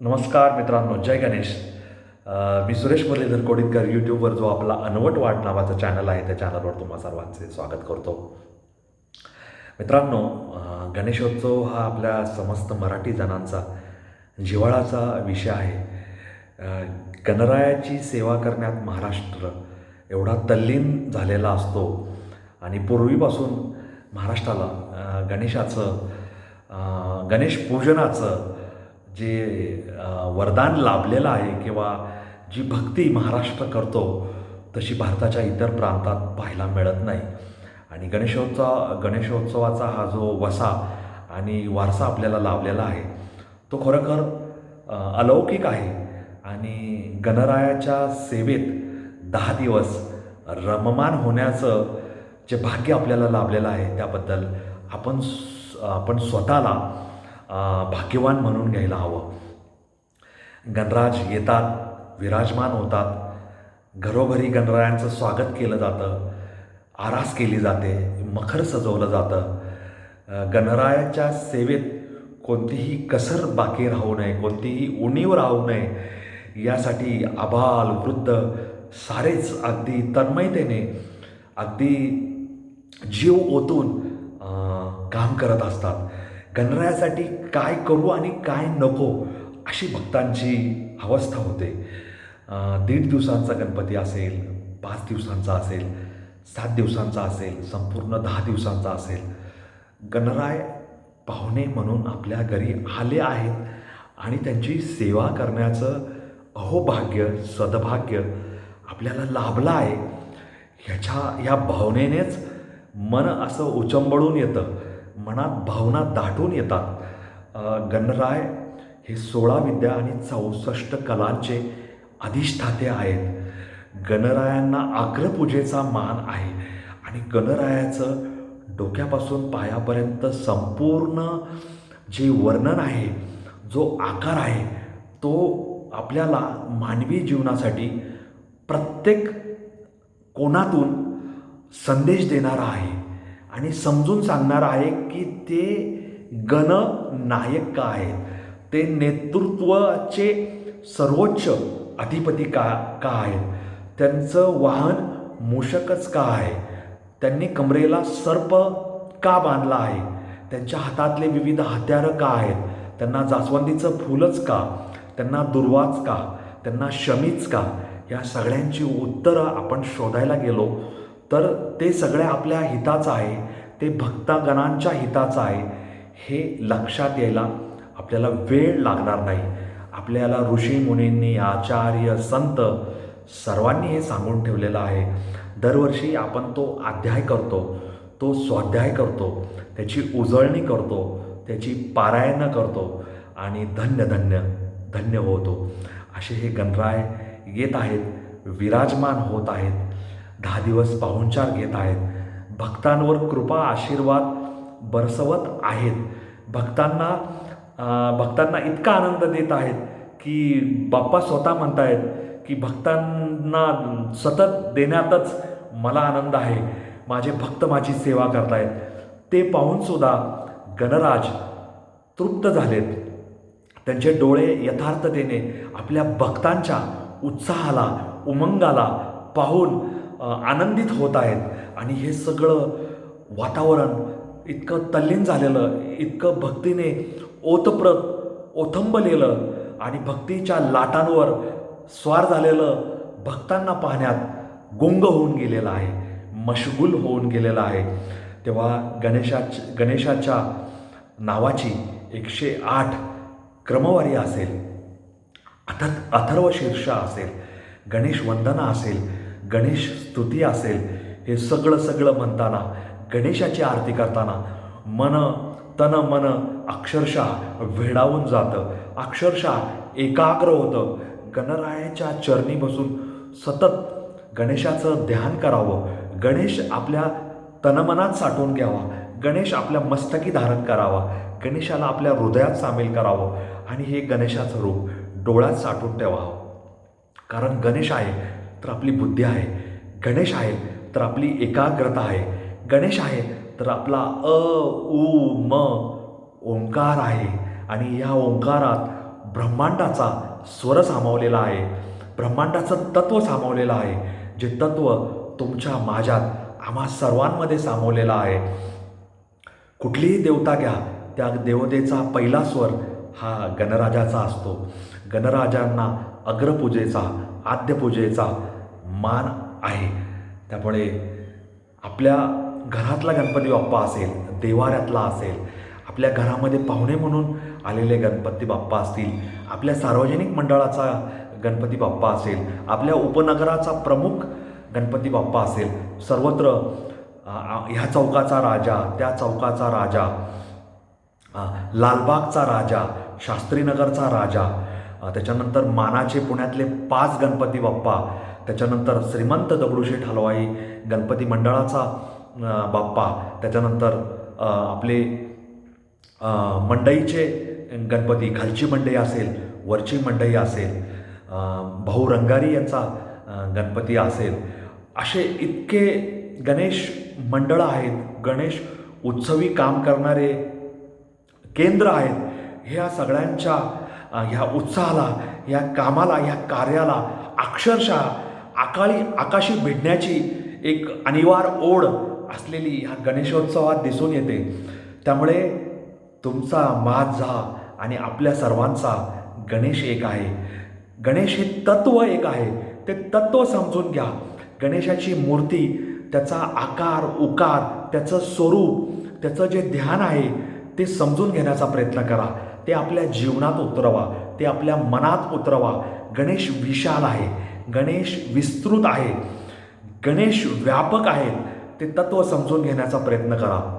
नमस्कार मित्रांनो जय गणेश. मी सुरेश मुरलीधर कोडितकर यूट्यूबवर जो आपला अनवट वाट नावाचा चॅनल आहे त्या चॅनलवर तुम्हा सर्वांचे स्वागत करतो. मित्रांनो गणेशोत्सव हा आपल्या समस्त मराठी जणांचा जिव्हाळाचा विषय आहे. गणरायाची सेवा करण्यात महाराष्ट्र एवढा तल्लीन झालेला असतो आणि पूर्वीपासून महाराष्ट्राला गणेशाचं गणेश पूजनाचं जे वरदान लाभलेलं आहे किंवा जी भक्ती महाराष्ट्र करतो तशी भारताच्या इतर प्रांतात पाहायला मिळत नाही. आणि गणेशोत्सव गणेशोत्सवाचा हा जो वसा आणि वारसा आपल्याला लाभलेला आहे तो खरोखर अलौकिक आहे. आणि गणरायाच्या सेवेत दहा दिवस रममान होण्याचं जे भाग्य आपल्याला लाभलेलं आहे त्याबद्दल आपण आपण स्वतःला भाग्यवान म्हणून घ्यायला हवं. गणराज येतात विराजमान होतात. घरोघरी गणरायांचं स्वागत केलं जातं. आरास केली जाते मखर सजवलं जातं. गणरायाच्या सेवेत कोणतीही कसर बाकी राहू नये कोणतीही उणीव राहू नये. यासाठी आबाल वृद्ध सारेच अगदी तन्मयतेने अगदी जीव ओतून काम करत असतात. गणरायासाठी काय करू आणि काय नको अशी भक्तांची अवस्था होते. दीड दिवसांचा गणपती असेल पाच दिवसांचा असेल सात दिवसांचा असेल संपूर्ण दहा दिवसांचा असेल. गणराय पाहुणे म्हणून आपल्या घरी आले आहेत आणि त्यांची सेवा करण्याचं अहोभाग्य सद्भाग्य आपल्याला लाभलं आहे. ह्याच्या ह्या भावनेनेच मन असं उचंबळून येतं. मनात भावना दाटून येतात. गणराय हे सोळा विद्या आणि चौसष्ट कलांचे अधिष्ठाते आहेत. गणरायांना अग्रपूजेचा मान आहे आणि गणरायाचं डोक्यापासून पायापर्यंत संपूर्ण जे वर्णन आहे जो आकार आहे तो आपल्याला मानवी जीवनासाठी प्रत्येक कोणातून संदेश देणारा आहे. आणि समजून सांगणार आहे की ते गणनायक का आहेत. ते नेतृत्वाचे सर्वोच्च अधिपती का का आहेत? त्यांचं वाहन मूषकच का आहे? त्यांनी कमरेला सर्प का बांधला आहे? त्यांच्या हातातले विविध हत्यारं का आहेत? त्यांना जास्वंदीचं फुलच का? त्यांना दुर्वाच का? त्यांना शमीच का? या सगळ्यांची उत्तरं आपण शोधायला गेलो. तर ते सगळ्या आपल्या हिताचं आहे. ते भक्तगणांच्या हिताचं आहे. हे लक्षात यायला आपल्याला वेळ लागणार नाही. आपल्याला ऋषी मुनींनी आचार्य संत सर्वांनी हे सांगून ठेवलेलं आहे. दरवर्षी आपण तो अध्याय करतो तो स्वाध्याय करतो त्याची उजळणी करतो त्याची पारायणं करतो आणि धन्य धन्य धन्य होतो. असे हे गणराय येत आहेत विराजमान होत आहेत. दहा दिवस पाहुणचार घेत आहेत. भक्तांवर कृपा आशीर्वाद बरसवत आहेत. भक्तांना भक्तांना इतका आनंद देत आहेत की बाप्पा स्वतः म्हणतायत की भक्तांना सतत देण्यातच मला आनंद आहे. माझे भक्त माझी सेवा करतायत. ते पाहूनसुद्धा गणराज तृप्त झालेत. त्यांचे डोळे यथार्थतेने आपल्या भक्तांच्या उत्साहाला उमंगाला पाहून आनंदित होत आहेत. आणि हे सगळं वातावरण इतकं तल्लीन झालेलं इतकं भक्तीने ओतप्रत ओथंबलेलं आणि भक्तीच्या लाटांवर स्वार झालेलं भक्तांना पाहण्यात गुंग होऊन गेलेलं आहे मशगूल होऊन गेलेलं आहे. तेव्हा गणेशाच गणेशाच्या नावाची एकशे आठ क्रमवारी असेल अथ अथर्व शीर्षा असेल गणेश वंदना असेल गणेश स्तुती असेल हे सगळं सगळं म्हणताना गणेशाची आरती करताना मन तन मन अक्षरशः वेडावून जातं. अक्षरशः एकाग्र होतं. गणरायाच्या चरणी बसून सतत गणेशाचं ध्यान करावं. गणेश आपल्या तनमनात साठवून घ्यावा. गणेश आपल्या मस्तकी धारण करावा. गणेशाला आपल्या हृदयात सामील करावं. आणि हे गणेशाचं रूप डोळ्यात साठवून ठेवावं कारण गणेश आहे. तर आपली बुद्धी आहे. गणेश आहे तर आपली एकाग्रता आहे. गणेश आहे तर आपला अ उ म ओंकार आहे. आणि या ओंकारात ब्रह्मांडाचा स्वर सामावलेला आहे. ब्रह्मांडाचं तत्त्व सामावलेलं आहे. जे तत्त्व तुमच्या माझ्यात आम्हा सर्वांमध्ये सामावलेलं आहे. कुठलीही देवता घ्या त्या देवतेचा पहिला स्वर हा गणराजाचा असतो. गणराजांना अग्रपूजेचा आद्यपूजेचा मान आहे. त्यामुळे आपल्या घरातला गणपती बाप्पा असेल देवाऱ्यातला असेल आपल्या घरामध्ये पाहुणे म्हणून आलेले गणपती बाप्पा असतील आपल्या सार्वजनिक मंडळाचा गणपती बाप्पा असेल आपल्या उपनगराचा प्रमुख गणपती बाप्पा असेल सर्वत्र ह्या चौकाचा राजा त्या चौकाचा राजा लालबागचा राजा शास्त्रीनगरचा राजा त्याच्यानंतर मानाचे पुण्यातले पाच गणपती बाप्पा त्याच्यानंतर श्रीमंत दगडूशेठ हलवाई गणपती मंडळाचा बाप्पा त्याच्यानंतर आपले मंडईचे गणपती खालची मंडई असेल वरची मंडई असेल भाऊ रंगारी यांचा गणपती असेल असे इतके गणेश मंडळं आहेत गणेश उत्सवी काम करणारे केंद्र आहेत ह्या सगळ्यांच्या ह्या उत्साहाला ह्या कामाला ह्या कार्याला अक्षरशः आकाळी आकाशी भिडण्याची एक अनिवार ओढ असलेली ह्या गणेशोत्सवात दिसून येते. त्यामुळे तुमचा माझा आणि आपल्या सर्वांचा गणेश एक आहे. गणेश हे तत्व एक आहे. ते तत्व समजून घ्या. गणेशाची मूर्ती त्याचा आकार उकार त्याचं स्वरूप त्याचं जे ध्यान आहे ते समजून घेण्याचा प्रयत्न करा. ते आपल्या जीवनात उतरवा. ते आपल्या मनात उतरवा. गणेश विशाल आहे. गणेश विस्तृत आहे गणेश व्यापक आहेत ते तत्व समजून घेण्याचा प्रयत्न करा.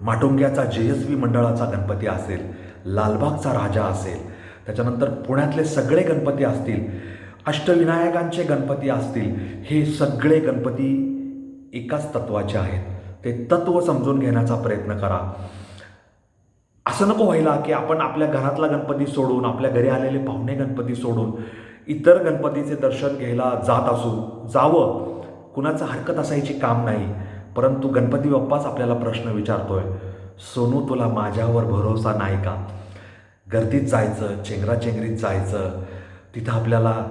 माटुंग्याचा जेयस्वी मंडळाचा गणपती असेल लालबागचा राजा असेल त्याच्यानंतर पुण्यातले सगळे गणपती असतील अष्टविनायकांचे गणपती असतील हे सगळे गणपती एकाच तत्वाचे आहेत. ते तत्व समजून घेण्याचा प्रयत्न करा. असं नको व्हायला की आपण आपल्या घरातला गणपती सोडून आपल्या घरी आलेले पाहुणे गणपती सोडून इतर गणपतीचे दर्शन घ्यायला जात असू जावं कुणाचं हरकत असायची काम नाही. परंतु गणपती बाप्पाच आपल्याला प्रश्न विचारतोय सोनू तुला माझ्यावर भरोसा नाही का? गर्दीत जायचं चेंगराचेंगरीत जायचं तिथं आपल्याला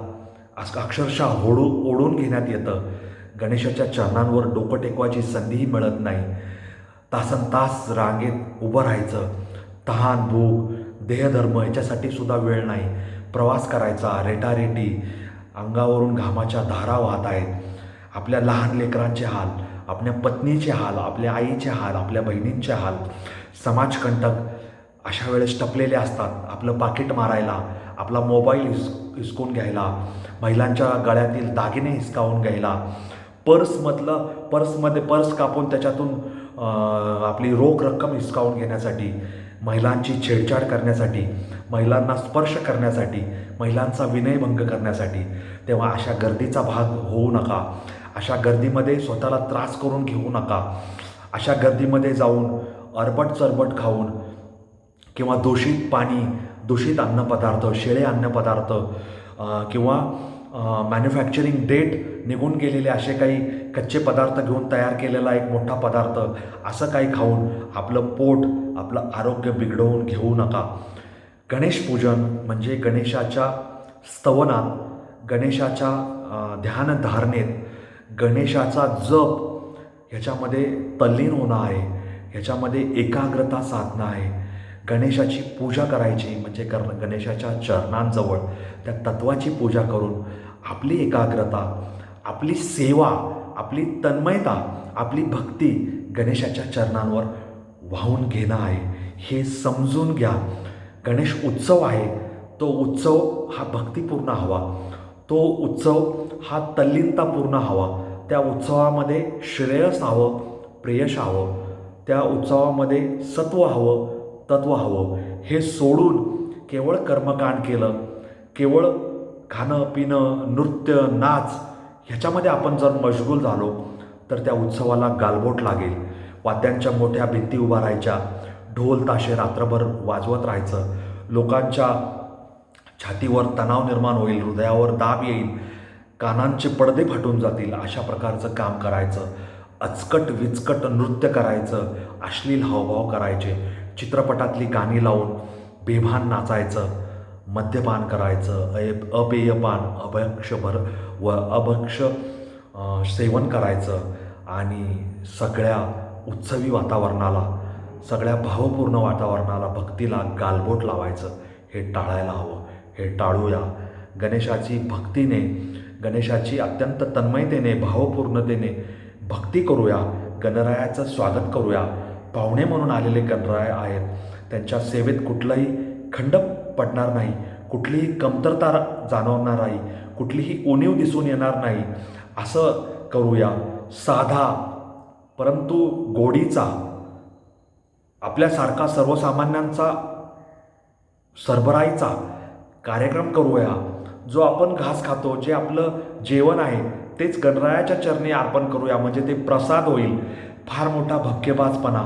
अक्षरशः होडू ओढून घेण्यात येतं. गणेशाच्या चरणांवर डोकं टेकवायची संधीही मिळत नाही. तासन तास रांगेत उभं राहायचं. तहान भूक देहधर्म याच्यासाठी सुद्धा वेळ नाही. प्रवास करायचा रेटारेटी अंगावरून घामाच्या धारा वाहत आहेत. आपल्या लहान लेकरांचे हाल आपल्या पत्नीचे हाल आपल्या आईचे हाल आपल्या बहिणींचे हाल. समाजकंटक अशा वेळेस टपलेले असतात. आपलं पाकिट मारायला आपला मोबाईल हिस हिसकून घ्यायला महिलांच्या गळ्यातील दागिने हिसकावून घ्यायला. पर्समधलं पर्समध्ये पर्स कापून त्याच्यातून आपली रोख रक्कम हिसकावून घेण्यासाठी महिलांची छेडछाड करण्यासाठी महिलांना स्पर्श करण्यासाठी महिलांचा विनयभंग करण्यासाठी तेव्हा अशा गर्दीचा भाग होऊ नका. अशा गर्दीमध्ये स्वतःला त्रास करून घेऊ नका. अशा गर्दीमध्ये जाऊन अरबट चरबट खाऊन किंवा दूषित पाणी दूषित अन्नपदार्थ शेळे अन्नपदार्थ किंवा मॅन्युफॅक्चरिंग डेट निघून गेलेले असे काही कच्चे पदार्थ घेऊन तयार केलेला एक मोठा पदार्थ असं काही खाऊन आपलं पोट आपलं आरोग्य बिघडवून घेऊ नका. गणेश पूजन म्हणजे गणेशाच्या स्तवनात गणेशाच्या ध्यानधारणेत गणेशाचा जप ह्याच्यामध्ये तल्लीन होणं आहे ह्याच्यामध्ये एकाग्रता साधणं आहे. गणेशाची पूजा करायची म्हणजे कर गणेशाच्या चरणांजवळ त्या तत्वाची पूजा करून आपली एकाग्रता आपली सेवा आपली तन्मयता आपली भक्ती गणेशाच्या चरणांवर वाहून घेणं आहे. हे समजून घ्या. गणेश उत्सव आहे. तो उत्सव हा भक्तिपूर्ण हवा. तो उत्सव हा तल्लीनतापूर्ण हवा. त्या उत्सवामध्ये श्रेयस हवं प्रेयश हवं. त्या उत्सवामध्ये सत्व हवं तत्व हवं. हे सोडून केवळ कर्मकांड केलं केवळ खाणं पिणं नृत्य नाच ह्याच्यामध्ये आपण जर मशगूल झालो तर त्या उत्सवाला गालबोट लागेल. वाद्यांच्या मोठ्या भिंती उभा राहायच्या. ढोल ताशे रात्रभर वाजवत राहायचं. लोकांच्या छातीवर तणाव निर्माण होईल हृदयावर दाब येईल कानांचे पडदे फाटून जातील अशा प्रकारचं काम करायचं. अचकट विचकट नृत्य करायचं अश्लील हावभाव करायचे चित्रपटातली गाणी लावून बेभान नाचायचं मद्यपान करायचं अय अपेयपान अभक्षभर व अभक्ष सेवन करायचं आणि सगळ्या उत्सवी वातावरणाला सगळ्या भावपूर्ण वातावरणाला भक्तीला गालबोट लावायचं. हे टाळायला हवं. हे टाळूया. गणेशाची भक्तीने गणेशाची अत्यंत तन्मयतेने भावपूर्णतेने भक्ती करूया. गणरायाचं स्वागत करूया. पाहुणे म्हणून आलेले गणराय आहेत. त्यांच्या सेवेत कुठलाही खंड पडणार नाही. कुठलीही कमतरता जाणवणार नाही. कुठलीही उणीव दिसून येणार नाही. असं करूया. साधा परंतु गोडीचा आपल्यासारखा सर्वसामान्यांचा सरबराईचा कार्यक्रम करूया जो आपण घास खातो जे आपलं जेवण आहे तेच गणरायाच्या चरणी अर्पण करूया म्हणजे ते प्रसाद होईल. फार मोठा भक्केबाजपणा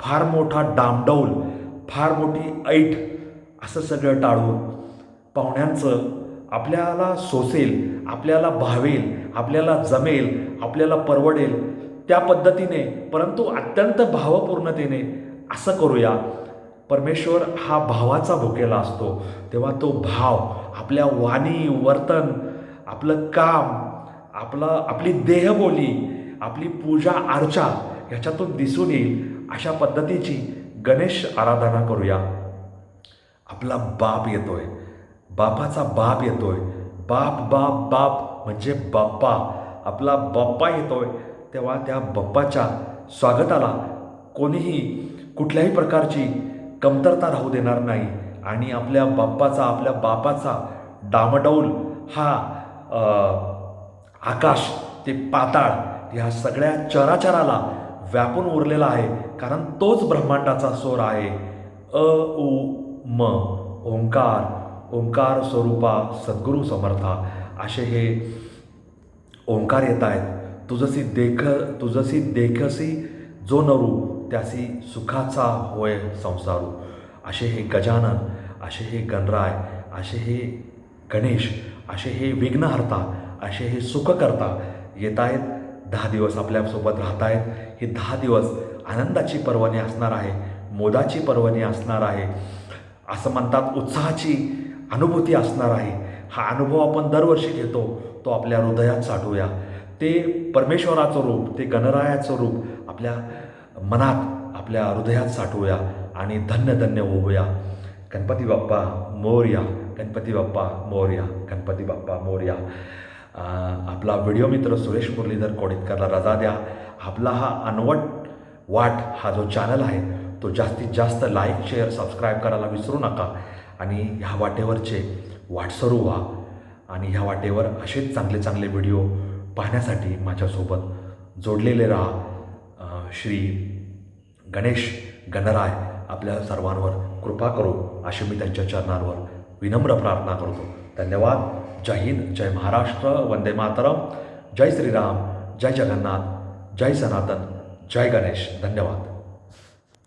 फार मोठा डामडौल फार मोठी ऐट असं सगळं टाळून पाहुण्यांचं आपल्याला सोसेल आपल्याला भावेल आपल्याला जमेल आपल्याला परवडेल त्या पद्धतीने परंतु अत्यंत भावपूर्णतेने असं करूया. परमेश्वर हा भावाचा भुकेला असतो. तेव्हा तो भाव आपल्या वाणी वर्तन आपलं काम आपलं आपली देहबोली आपली पूजा अर्चा ह्याच्यातून दिसून येईल. अशा पद्धतीची गणेश आराधना करूया. आपला बाप येतोय. बापाचा बाप येतोय. बाप बाप बाप म्हणजे बाप्पा. आपला बाप्पा येतोय. तेव्हा त्या बाप्पाच्या स्वागताला कोणीही कुठल्याही प्रकारची कमतरता राहू देणार नाही. आणि आपल्या बाप्पाचा आपल्या बापाचा डामडौल हा आकाश ते पाताळ ह्या सगळ्या चराचराला व्यापून उरलेला आहे. कारण तोच ब्रह्मांडाचा स्वर आहे. अ उ म ओंकार ओंकार स्वरूपा सद्गुरू समर्था. असे हे ओंकार येत आहेत. तुझसी देख तुझसी देखसी जो नरू त्यासी सुखाचा होय संसारू. असे हे गजानन असे हे गणराय असे हे गणेश असे हे विघ्नहर्ता असे हे सुखकर्ता येत आहेत दहा दिवस आपल्यासोबत राहत आहेत हे दहा दिवस आनंदाची पर्वणी असणार आहे मोदाची पर्वणी असणार आहे. असं म्हणतात उत्साहाची अनुभूती असणार आहे. हा अनुभव आपण दरवर्षी घेतो. तो आपल्या हृदयात साठवूया ते परमेश्वराचं रूप ते गणरायाचं रूप आपल्या मनात आपल्या हृदयात साठवूया आणि धन्य धन्य होऊया. गणपती बाप्पा मोर्या गणपती बाप्पा मोर्या गणपती बाप्पा मोर्या. आपला व्हिडिओ मित्र सुरेश मुरलीधर कोडितकरला रजा द्या. आपला हा अनवट वाट हा जो चॅनल आहे तो जास्तीत जास्त लाईक शेअर सबस्क्राईब करायला विसरू नका. आणि ह्या वाटेवरचे वाटसरू व्हा. आणि ह्या वाटेवर असेच चांगले चांगले व्हिडिओ पाहण्यासाठी माझ्यासोबत जोडलेले राहा. श्री गणेश गणराय आपल्या सर्वांवर कृपा करू अशी मी त्यांच्या चरणांवर विनम्र प्रार्थना करतो. धन्यवाद. जय हिंद जय महाराष्ट्र वंदे मातरम. जय श्रीराम जय जगन्नाथ जय सनातन जय गणेश. धन्यवाद.